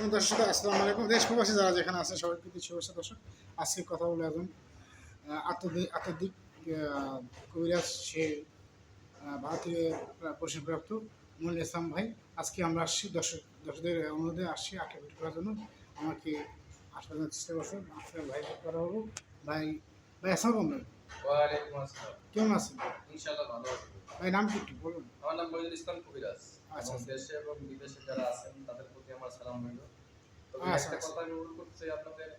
দর্শক আসসালামু আলাইকুম। দেশ প্রবাসী যারা যেখানে আছে সবাইকে প্রীতি শুভেচ্ছা। দর্শক আজকে কথা বলে একজন আত্মদিক আত্মদিক কবিরাজ সে ভারতীয় প্রশিক্ষণপ্রাপ্ত মনির ইসলাম ভাই। আজকে আমরা আসছি দর্শক দর্শকদের অনুরোধে আসছি আঁকে ভিডিও করার জন্য। আমাকে আসার জন্য চেষ্টা করছে আপনার ভাই করা হব ভাই ভাই আসসালাম। কেমন আছেন? ইনশাআল্লাহ ভালো আছি। ভাই নাম কি একটু বলুন। আমার নাম মহিদুল ইসলাম কবিরাজ। আচ্ছা। এবং দেশে এবং বিদেশে যারা আছেন তাদের প্রতি আমার সালাম রইল। তবে আচ্ছা, একটা আচ্ছা। কথা আমি অনুরোধ করতে চাই আপনাদের।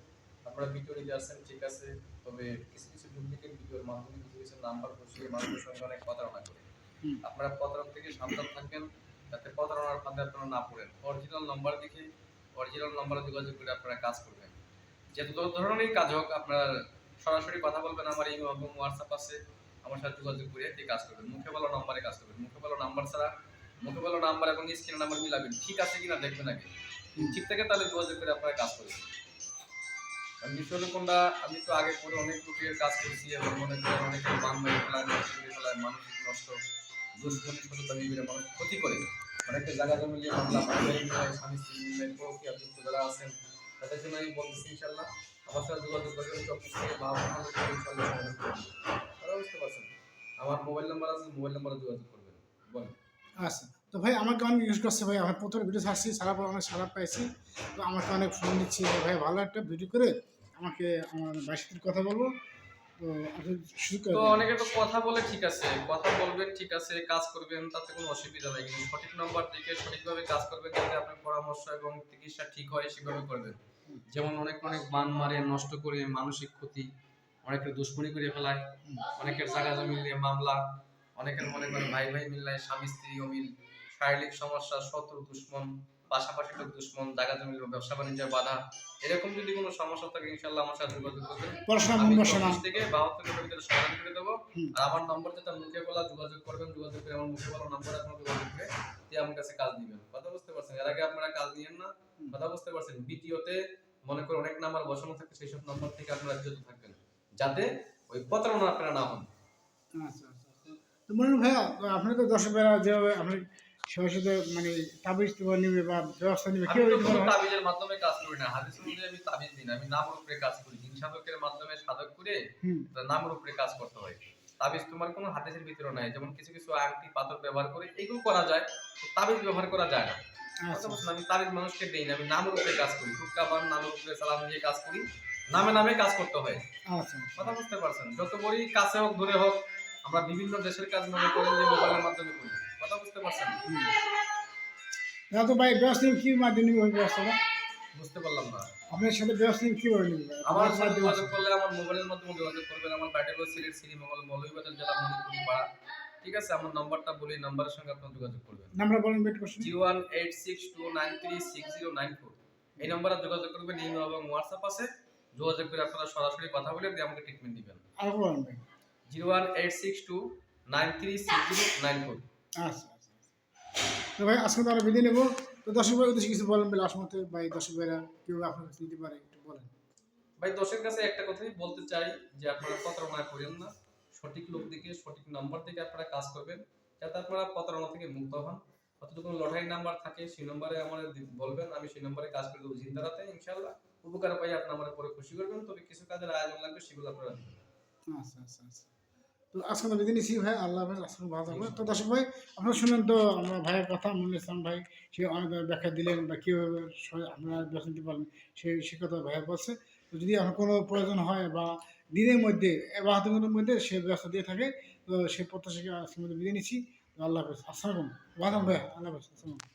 ভিডিও আসছেন ঠিক আছে। তবে কিছু কিছু ডুপ্লিকেট ভিডিওর মাধ্যমে কিছু কিছু নাম্বার বসিয়ে মানুষের সঙ্গে অনেক প্রতারণা করে। আপনারা থেকে সাবধান থাকবেন যাতে প্রতারণার ফাঁদে আপনারা না পড়েন। অরিজিনাল নাম্বার দেখে অরিজিনাল নাম্বারে যোগাযোগ করে আপনারা কাজ করবেন। যে ধরনেরই কাজ হোক আপনার সরাসরি কথা বলবেন আমার এই হোয়াটসঅ্যাপ আছে। আমার সাথে যোগাযোগ করে এই কাজ করবেন, মুখে বলো নাম্বারে কাজ করবেন। মুখে বলো নাম্বার ছাড়া, মুখে বলো নাম্বার এবং স্ক্রিন নাম্বার মিলাবেন। ঠিক আছে কিনা দেখবেন আগে। ঠিক থেকে তাহলে যোগাযোগ করে আপনারা কাজ করবেন। বিষয় আমি তো আগে করে অনেক লোকের কাজ করছি এবং মনে করেন অনেকের বান মেরে ফেলায় নষ্ট করে মানুষ ক্ষতি করে। অনেকে জায়গা জমি স্বামী স্ত্রী যারা আছেন, তাদের জন্য আমি বলতেছি ইনশাল্লাহ আমার সাথে যোগাযোগ বাহান্ন নাম্বার আছে মোবাইল নাম্বারে যোগাযোগ করবেন। বলেন। আচ্ছা তো ভাই আমাকে অনেক জিজ্ঞেস করছে ভাই। আমার প্রথম ভিডিও ছাড়ছি ছাড়ার পর অনেক সারা পাইছি। তো আমাকে অনেক ফোন দিচ্ছি ভাই ভালো একটা ভিডিও করে আমাকে আমার সাথে কথা বলব। তো। অনেকে তো কথা বলে ঠিক আছে কথা বলবেন ঠিক আছে কাজ করবেন তাতে কোনো অসুবিধা নাই। কিন্তু সঠিক নাম্বার থেকে সঠিকভাবে কাজ করবেন যাতে আপনার পরামর্শ এবং চিকিৎসা ঠিক হয় সেভাবে করবেন। যেমন অনেক অনেক বান মারে নষ্ট করে মানসিক ক্ষতি অনেকের দুশ্মনী করে ফেলায় অনেকের জায়গা জমি নিয়ে মামলা অনেকের মনে করেন ভাই ভাই মিল্লায় স্বামী স্ত্রী অমিল শারীরিক সমস্যা শত্রু দুশ্মন পাশাপাশি লোক দুশ্মন জায়গা জমি ব্যবসা বাণিজ্যের বাধা। এরকম যদি কোনো সমস্যা থাকে ইনশাল্লাহ আমার সাথে যোগাযোগ করবেন। আমি থেকে বাহাত্তর কিলোমিটার ভিতরে সমাধান করে দেবো। আর আমার নম্বর যেটা মুখে বলা যোগাযোগ করবেন যোগাযোগ করে আমার মুখে বলা নম্বর আপনার যোগাযোগ করে দিয়ে আমার কাছে কাজ দিবেন। কথা বুঝতে পারছেন? এর আগে আপনারা কাজ নিয়েন না। কথা বুঝতে পারছেন? দ্বিতীয়তে মনে করে অনেক নাম্বার বসানো থাকে সেই সব নাম্বার থেকে আপনারা বিরত থাকবেন। যাতে ওই প্রতারণা আপনারা না হন। আচ্ছা। আচ্ছা আচ্ছা। হয় ভাইয়া আপনি তো দশ বেলা যেভাবে আপনি সবার সাথে মানে তাবিজ তোমার নিবে বা ব্যবস্থা নিবে কেউ তাবিজের মাধ্যমে কাজ করি না। হাদিস অনুযায়ী আমি তাবিজ দিই না আমি নামের উপরে কাজ করি। জিন সাধকের মাধ্যমে সাধক করে নামের উপরে কাজ করতে হয়। তাবিজ তোমার কোনো হাদিসের ভিতরে নাই যেমন কিছু কিছু আংটি পাথর ব্যবহার করে এগুলো করা যায় তাবিজ ব্যবহার করা যায় না। আচ্ছা বুঝছেন? আমি তাবিজ মানুষকে দেই না আমি নামের উপরে কাজ করি। টুকটা বান নামের উপরে সালাম দিয়ে কাজ করি। নামে নামে কাজ করতে হয়। আচ্ছা। কথা বুঝতে পারছেন? যত বড়ই কাছে হোক দূরে হোক আমরা বিভিন্ন দেশের কাজ মনে করেন যে মোবাইলের মাধ্যমে করি। কথা বুঝতে পারছেন? না তো ভাই ব্যবস্থা কি মাধ্যমে ওই ব্যবস্থাটা বুঝতে পারলাম না। আপনার সাথে ব্যবস্থা নিবে কীভাবে নিবে আমার সাথে যোগাযোগ করলে আমার মোবাইলের মাধ্যমে যোগাযোগ করবেন। আমার বাড়ির হলো সিলেট শ্রীমঙ্গল মৌলভীবাজার জেলা মণিপুরি পাড়া। ঠিক আছে আমার নাম্বারটা বলি নাম্বারের সঙ্গে আপনার যোগাযোগ করবেন। নাম্বার বলেন বেট করছেন zero one eight six two nine three six zero nine four. এই নাম্বারে যোগাযোগ করবেন ইমেল এবং হোয়াটসঅ্যাপ আছে। যোগাযোগ করে আপনারা সরাসরি কথা বলে দিয়ে আমাকে ট্রিটমেন্ট দিবেন। আর বলেন zero one eight six two nine three six zero nine four. আচ্ছা আচ্ছা আচ্ছা। তো ভাই আজকে তো আমরা বিদায় নেব। তো দর্শক ভাই উদ্দেশ্যে কিছু বলেন বলে আসমতে ভাই দর্শক ভাইরা কেউ আপনার কাছে নিতে পারে একটু বলেন। ভাই দর্শকের কাছে একটা কথাই বলতে চাই যে আপনারা প্রতারণা করেন না। সঠিক লোক দিকে সঠিক নাম্বার থেকে আপনারা কাজ করবেন যাতে আপনারা প্রতারণা থেকে মুক্ত হন। অথচ কোনো লটারি নাম্বার থাকে সেই নম্বরে আমাদের দি- বলবেন আমি সেই নম্বরে কাজ করে দেবো। জিন্দারাতে ইনশাল্লাহ উপকার পাই আপনার আমার পরে। খুশি করবেন তবে কিছু কাজের আয়োজন লাগবে সেগুলো আপনারা আচ্ছা আচ্ছা আচ্ছা। তো আজকে তো বিদায় ভাই আল্লাহ হাফেজ আজকে ভালো থাকবে তো দর্শক ভাই আপনারা শুনেন তো আমরা ভাইয়ের কথা মনির ইসলাম ভাই সে অনেক ব্যাখ্যা দিলেন বা কীভাবে আপনারা ব্যবস্থা নিতে পারেন সেই সে কথা ভাইয়া বলছে। তো যদি আপনার কোনো প্রয়োজন হয় বা দিনের মধ্যে বা হাতের মধ্যে সে ব্যবস্থা দিয়ে থাকে তো সেই প্রত্যাশাকে আজকের মধ্যে বিদায় নিচ্ছি আল্লাহ হাফেজ আসসালাম ভাইয়া আল্লাহ হাফেজ আসসালাম